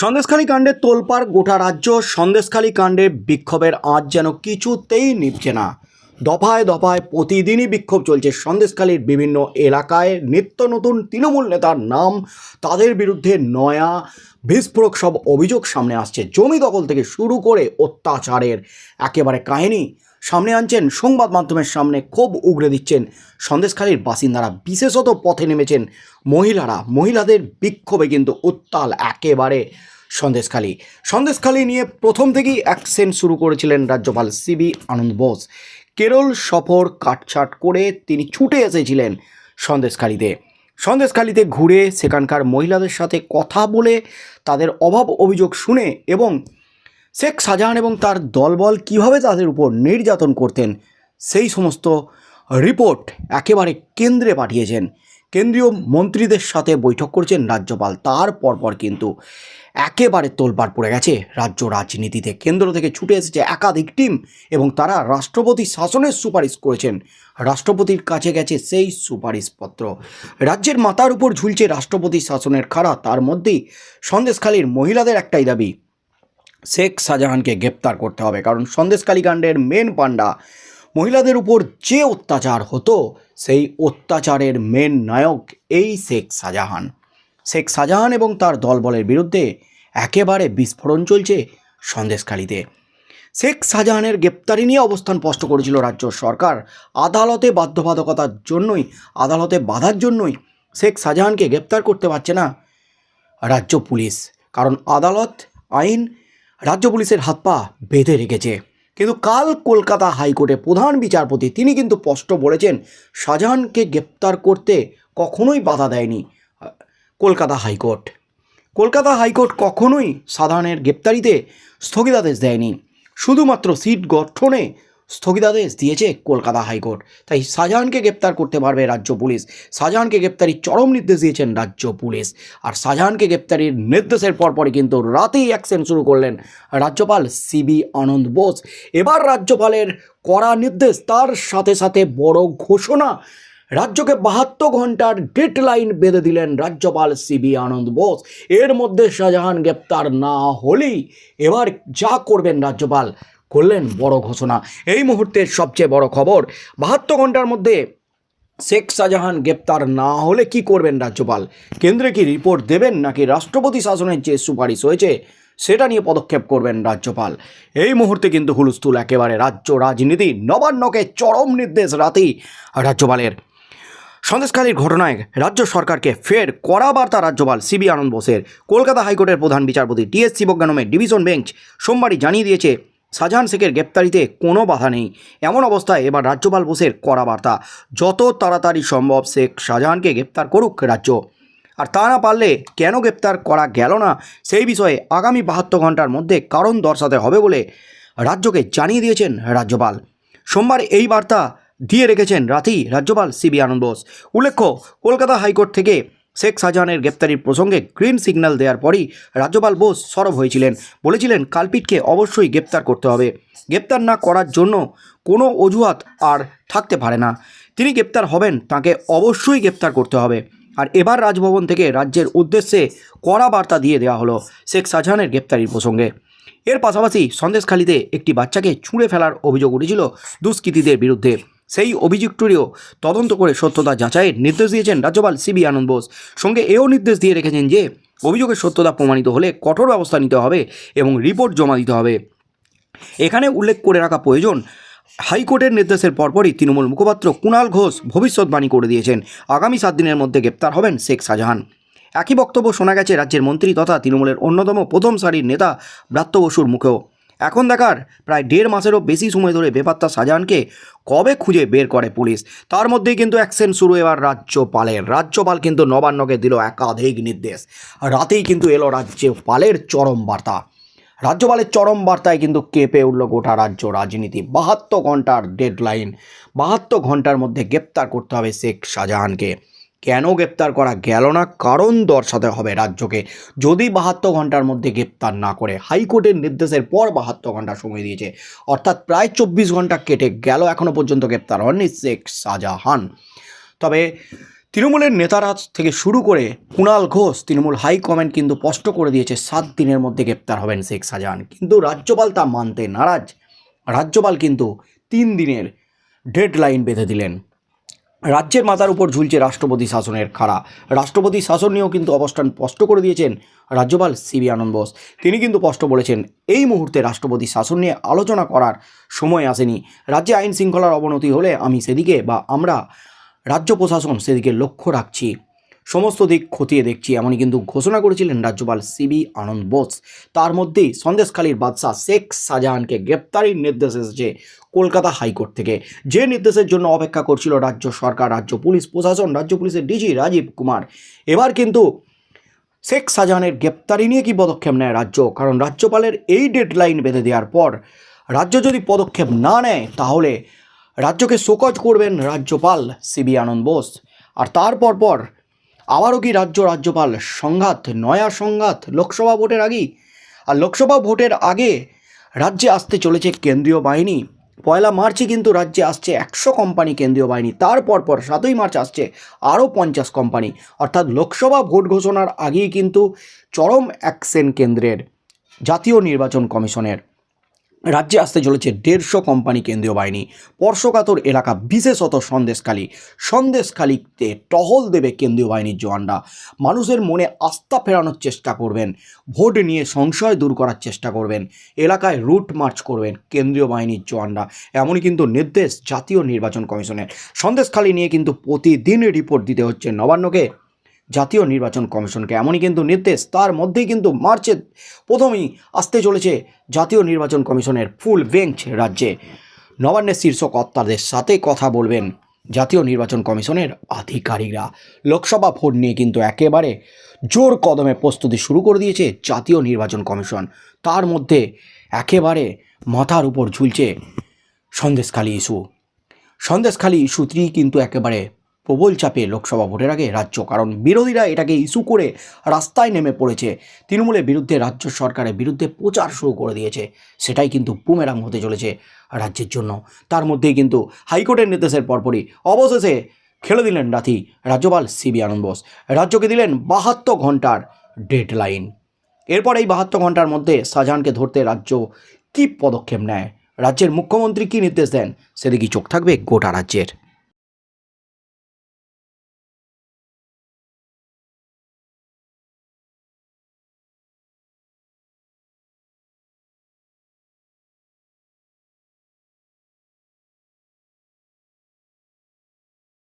সন্দেশখালী কাণ্ডে তোলপাড় গোটা রাজ্য, সন্দেশখালী কাণ্ডে বিক্ষোভের আজ যেন কিছুতেই নিভছে না। দফায় দফায় প্রতিদিনই বিক্ষোভ চলছে সন্দেশখালীর বিভিন্ন এলাকায়। নিত্য নতুন তৃণমূল নেতার নাম, তাদের বিরুদ্ধে নয়া, বিস্ফোরক সব অভিযোগ সামনে আসছে। জমি দখল থেকে শুরু করে অত্যাচারের একেবারে কাহিনী সামনে আনছেন, সংবাদ মাধ্যমের সামনে ক্ষোভ উগড়ে দিচ্ছেন সন্দেশখালীর বাসিন্দারা। বিশেষত পথে নেমেছেন মহিলারা। মহিলাদের বিক্ষোভে কিন্তু উত্তাল একেবারে সন্দেশখালী। সন্দেশখালী নিয়ে প্রথম থেকেই অ্যাকশন শুরু করেছিলেন রাজ্যপাল সিবি আনন্দ বোস। কেরল সফর কাটছাট করে তিনি ছুটে এসেছিলেন সন্দেশখালীতে। সন্দেশখালীতে ঘুরে সেখানকার মহিলাদের সাথে কথা বলে তাদের অভাব অভিযোগ শুনে এবং শেখ শাহজাহান এবং তার দলবল কীভাবে তাদের উপর নির্যাতন করতেন, সেই সমস্ত রিপোর্ট একেবারে কেন্দ্রে পাঠিয়েছেন। কেন্দ্রীয় মন্ত্রীদের সাথে বৈঠক করছেন রাজ্যপাল, তার পরপর কিন্তু। একেবারে তোলপাড় পড়ে গেছে। রাজ্য রাজনীতিতে কেন্দ্র থেকে ছুটে এসেছে একাধিক টিম এবং তারা রাষ্ট্রপতি শাসনের সুপারিশ করেছেন। রাষ্ট্রপতির কাছে গেছে সেই সুপারিশপত্র রাজ্যের মাথার উপর ঝুলছে রাষ্ট্রপতি শাসনের খাড়া, তার মধ্যেই সন্দেশখালীর মহিলাদের একটাই দাবি, শেখ শাহজাহানকে গ্রেপ্তার করতে হবে, কারণ সন্দেশকালী কাণ্ডের মেন পাণ্ডা মহিলাদের উপর যে অত্যাচার হতো, সেই অত্যাচারের মেন নায়ক এই শেখ শাহজাহান। শেখ শাহজাহান এবং তার দলবলের বিরুদ্ধে একেবারে বিস্ফোরণ চলছে সন্দেশখালীতে। শেখ শাহজাহানের গ্রেপ্তারি নিয়ে অবস্থান স্পষ্ট করেছিল রাজ্য সরকার। আদালতে বাধ্যবাধকতার জন্যই, আদালতে বাধার জন্যই শেখ শাহজাহানকে গ্রেপ্তার করতে পারছে না রাজ্য পুলিশ। কারণ আদালত আইন রাজ্য পুলিশের হাত পা বেঁধে রেখেছে। কিন্তু কাল কলকাতা হাইকোর্টে প্রধান বিচারপতি, তিনি কিন্তু স্পষ্ট বলেছেন, শাহজাহানকে গ্রেপ্তার করতে কখনোই বাধা দেয়নি। কলকাতা হাইকোর্ট। কলকাতা হাইকোর্ট কখনোই সাধারণের গ্রেপ্তারিতে স্থগিতাদেশ দেয়নি। শুধুমাত্র সিট গঠনে স্থগিতাদেশ দিয়েছে কলকাতা হাইকোর্ট। তাই শাহজাহানকে গ্রেপ্তার করতে পারবে রাজ্য পুলিশ। শাহজাহানকে গ্রেপ্তারির চরম নির্দেশ দিয়েছেন রাজ্য পুলিশ। আর শাহজাহানকে গ্রেপ্তারির নির্দেশের পরপরই কিন্তু রাতেই অ্যাকশন শুরু করলেন রাজ্যপাল সিবি আনন্দ বোস। এবার রাজ্যপালের কড়া নির্দেশ, তার সাথে সাথে বড় ঘোষণা রাজ্যকে বাহাত্তর ঘণ্টার ডেডলাইন বেঁধে দিলেন রাজ্যপাল সিবি আনন্দ বোস। এর মধ্যে শাহজাহান গ্রেপ্তার না হলেই এবার যা করবেন রাজ্যপাল করলেন বড় ঘোষণা। এই মুহূর্তের সবচেয়ে বড় খবর, বাহাত্তর ঘণ্টার মধ্যে শেখ শাহজাহান গ্রেপ্তার না হলে কি করবেন রাজ্যপাল? কেন্দ্রে কি রিপোর্ট দেবেন নাকি রাষ্ট্রপতি শাসনের যে সুপারিশ হয়েছে, সেটা নিয়ে পদক্ষেপ করবেন রাজ্যপাল। এই মুহূর্তে কিন্তু হুলস্থুল একেবারে রাজ্য রাজনীতি নবান্নকে চরম নির্দেশ রাতেই রাজ্যপালের সন্দেশকালীর ঘটনায় রাজ্য সরকারকে ফের কড়া বার্তা রাজ্যপাল সিবি আনন্দ বোসের। কলকাতা হাইকোর্টের প্রধান বিচারপতি টিএস শিবজ্ঞানমের ডিভিশন বেঞ্চ সোমবারই জানিয়ে দিয়েছে, শাহজাহান শেখের গ্রেপ্তারিতে কোনো বাধা নেই। এমন অবস্থায় এবার রাজ্যপাল বোসের কড়া বার্তা যত তাড়াতাড়ি সম্ভব শেখ শাহজাহানকে গ্রেপ্তার করুক রাজ্য। আর তা না পারলে কেন গ্রেপ্তার করা গেল না, সেই বিষয়ে আগামী বাহাত্তর ঘণ্টার মধ্যে কারণ দর্শাতে হবে বলে রাজ্যকে জানিয়ে দিয়েছেন রাজ্যপাল। সোমবার এই বার্তা দিয়ে রেখেছেন রাতেই রাজ্যপাল সিবি আনন্দ বোস। উল্লেখ্য, কলকাতা হাইকোর্ট থেকে শেখ শাহজাহানের গ্রেপ্তারির প্রসঙ্গে গ্রিন সিগন্যাল দেওয়ার পরই রাজ্যপাল বোস সরব হয়েছিলেন। বলেছিলেন, কালপিটকে অবশ্যই গ্রেপ্তার করতে হবে। গ্রেপ্তার না করার জন্য কোনো অজুহাত আর থাকতে পারে না। তিনি গ্রেপ্তার হবেন, তাকে অবশ্যই গ্রেপ্তার করতে হবে। আর এবার রাজভবন থেকে রাজ্যের উদ্দেশ্যে কড়া বার্তা দিয়ে দেওয়া হলো শেখ শাহজাহানের গ্রেপ্তারির প্রসঙ্গে। এর পাশাপাশি সন্দেশখালিতে একটি বাচ্চাকে ছুঁড়ে ফেলার অভিযোগ উঠেছিল দুষ্কৃতীদের বিরুদ্ধে। সেই অভিযুক্তটিও তদন্ত করে সত্যতা যাচাইয়ের নির্দেশ দিয়েছেন রাজ্যপাল সিবি আনন্দ বোস। সঙ্গে এও নির্দেশ দিয়ে রেখেছেন যে, অভিযোগের সত্যতা প্রমাণিত হলে কঠোর ব্যবস্থা নিতে হবে এবং রিপোর্ট জমা দিতে হবে। এখানে উল্লেখ করে রাখা প্রয়োজন, হাইকোর্টের নির্দেশের পরপরই তৃণমূল মুখপাত্র কুণাল ঘোষ ভবিষ্যৎবাণী করে দিয়েছেন। আগামী সাত দিনের মধ্যে গ্রেপ্তার হবেন শেখ শাহজাহান। একই বক্তব্য শোনা গেছে রাজ্যের মন্ত্রী তথা তৃণমূলের অন্যতম প্রথম সারির নেতা ব্রাত্য বসুর মুখেও। এখন দেখার প্রায় দেড় মাসেরও বেশি সময় ধরে বেপাত্তা শাহজাহানকে কবে খুঁজে বের করে পুলিশ? তার মধ্যেই কিন্তু অ্যাকশন শুরু এবার রাজ্যপালের। রাজ্যপাল কিন্তু নবান্নকে দিল একাধিক নির্দেশ। রাতেই কিন্তু এলো রাজ্যপালের চরম বার্তা। রাজ্যপালের চরম বার্তায় কিন্তু কেঁপে উঠল গোটা রাজ্য রাজনীতি। বাহাত্তর ঘণ্টার ডেডলাইন বাহাত্তর ঘণ্টার মধ্যে গ্রেপ্তার করতে হবে শেখ শাহজাহানকে। কেন গ্রেপ্তার করা গেল না? কারণ দর্শাতে হবে রাজ্যকে। যদি বাহাত্তর ঘণ্টার মধ্যে গ্রেপ্তার না করে, হাইকোর্টের নির্দেশের পর বাহাত্তর ঘণ্টা সময় দিয়েছে। অর্থাৎ প্রায় চব্বিশ ঘণ্টা কেটে গেল এখনও পর্যন্ত গ্রেপ্তার হননি শেখ শাহজাহান। তবে তৃণমূলের নেতারা থেকে শুরু করে কুণাল ঘোষ, তৃণমূল হাইকমান্ড কিন্তু স্পষ্ট করে দিয়েছে, সাত দিনের মধ্যে গ্রেপ্তার হবেন শেখ শাহজাহান। কিন্তু রাজ্যপাল তা মানতে নারাজ। রাজ্যপাল কিন্তু তিন দিনের ডেড লাইন বেঁধে দিলেন। রাজ্যের মাথার উপর ঝুলছে রাষ্ট্রপতি শাসনের খাড়া। রাষ্ট্রপতি শাসন নিয়েও কিন্তু অবস্থান স্পষ্ট করে দিয়েছেন রাজ্যপাল সিবি আনন্দ বোস। তিনি কিন্তু স্পষ্ট বলেছেন, এই মুহূর্তে রাষ্ট্রপতি শাসন নিয়ে আলোচনা করার সময় আসেনি। রাজ্যে আইন শৃঙ্খলার অবনতি হলে আমি সেদিকে বা আমরা রাজ্য প্রশাসন সেদিকে লক্ষ্য রাখছি। সমস্ত দিক খতিয়ে দেখছি, এমনই কিন্তু ঘোষণা করেছিলেন রাজ্যপাল সিবি আনন্দ বোস। তার মধ্যেই সন্দেশখালীর বাদশাহ শেখ শাহজাহানকে গ্রেপ্তারির নির্দেশ এসেছে কলকাতা হাইকোর্ট থেকে। যে নির্দেশের জন্য অপেক্ষা করছিল রাজ্য সরকার, রাজ্য পুলিশ প্রশাসন, রাজ্য পুলিশের ডিজি রাজীব কুমার। এবার কিন্তু শেখ শাহজাহানের গ্রেপ্তারি নিয়ে কি পদক্ষেপ নেয় রাজ্য? কারণ রাজ্যপালের এই ডেডলাইন বেঁধে দেওয়ার পর রাজ্য যদি পদক্ষেপ না নেয়, তাহলে রাজ্যকে শোকজ করবেন রাজ্যপাল সিবি আনন্দ বোস। আর তারপর পর আবারও কি রাজ্য রাজ্যপাল? সংঘাত, নয়া সংঘাত, লোকসভা ভোটের আগেই? আর লোকসভা ভোটের আগে রাজ্যে আসতে চলেছে কেন্দ্রীয় বাহিনী। পয়লা মার্চে কিন্তু রাজ্যে আসছে একশো কোম্পানি কেন্দ্রীয় বাহিনী। তারপর পর সাতই মার্চ আসছে আরও পঞ্চাশ কোম্পানি। অর্থাৎ লোকসভা ভোট ঘোষণার আগেই কিন্তু চরম অ্যাকশন কেন্দ্রের জাতীয় নির্বাচন কমিশনের। রাজ্যে আসতে চলেছে দেড়শো কোম্পানি কেন্দ্রীয় বাহিনী। স্পর্শকাতর এলাকা বিশেষত সন্দেশখালী। সন্দেশখালীতে টহল দেবে কেন্দ্রীয় বাহিনীর জওয়ানরা। মানুষের মনে আস্থা ফেরানোর চেষ্টা করবেন। ভোট নিয়ে সংশয় দূর করার চেষ্টা করবেন। এলাকায় রুট মার্চ করবেন কেন্দ্রীয় বাহিনীর জওয়ানরা। এমনই কিন্তু নির্দেশ জাতীয় নির্বাচন কমিশনের। সন্দেশখালী নিয়ে কিন্তু প্রতিদিন রিপোর্ট দিতে হচ্ছে নবান্নকে। জাতীয় নির্বাচন কমিশনকে। এমনই কিন্তু নির্দেশ, তার মধ্যেই কিন্তু মার্চের প্রথমেই আসতে চলেছে জাতীয় নির্বাচন কমিশনের ফুল বেঞ্চ রাজ্যে। নবান্নের শীর্ষ কর্তাদের সাথে কথা বলবেন জাতীয় নির্বাচন কমিশনের আধিকারিকরা। লোকসভা ভোট নিয়ে কিন্তু একেবারে জোর কদমে প্রস্তুতি শুরু করে দিয়েছে জাতীয় নির্বাচন কমিশন। তার মধ্যে একেবারে মাথার উপর ঝুলছে সন্দেশখালী ইস্যু। সন্দেশখালী ইস্যুটি কিন্তু একেবারে প্রবল চাপে লোকসভা ভোটের আগে রাজ্য, কারণ বিরোধীরা এটাকে ইস্যু করে রাস্তায় নেমে পড়েছে। তৃণমূলের বিরুদ্ধে রাজ্য সরকারের বিরুদ্ধে প্রচার শুরু করে দিয়েছে। সেটাই কিন্তু বুমেরাং হতে চলেছে রাজ্যের জন্য। তার মধ্যেই কিন্তু হাইকোর্টের নির্দেশের পরপরই অবশেষে খেলে দিলেন রাথি রাজ্যপাল সিবি আনন্দ বোস। রাজ্যকে দিলেন বাহাত্তর ঘণ্টার ডেড লাইন এরপর এই বাহাত্তর ঘণ্টার মধ্যে শাহজাহানকে ধরতে রাজ্য কী পদক্ষেপ নেয়? রাজ্যের মুখ্যমন্ত্রী কী নির্দেশ দেন? সেদিকেই চোখ থাকবে গোটা রাজ্যের।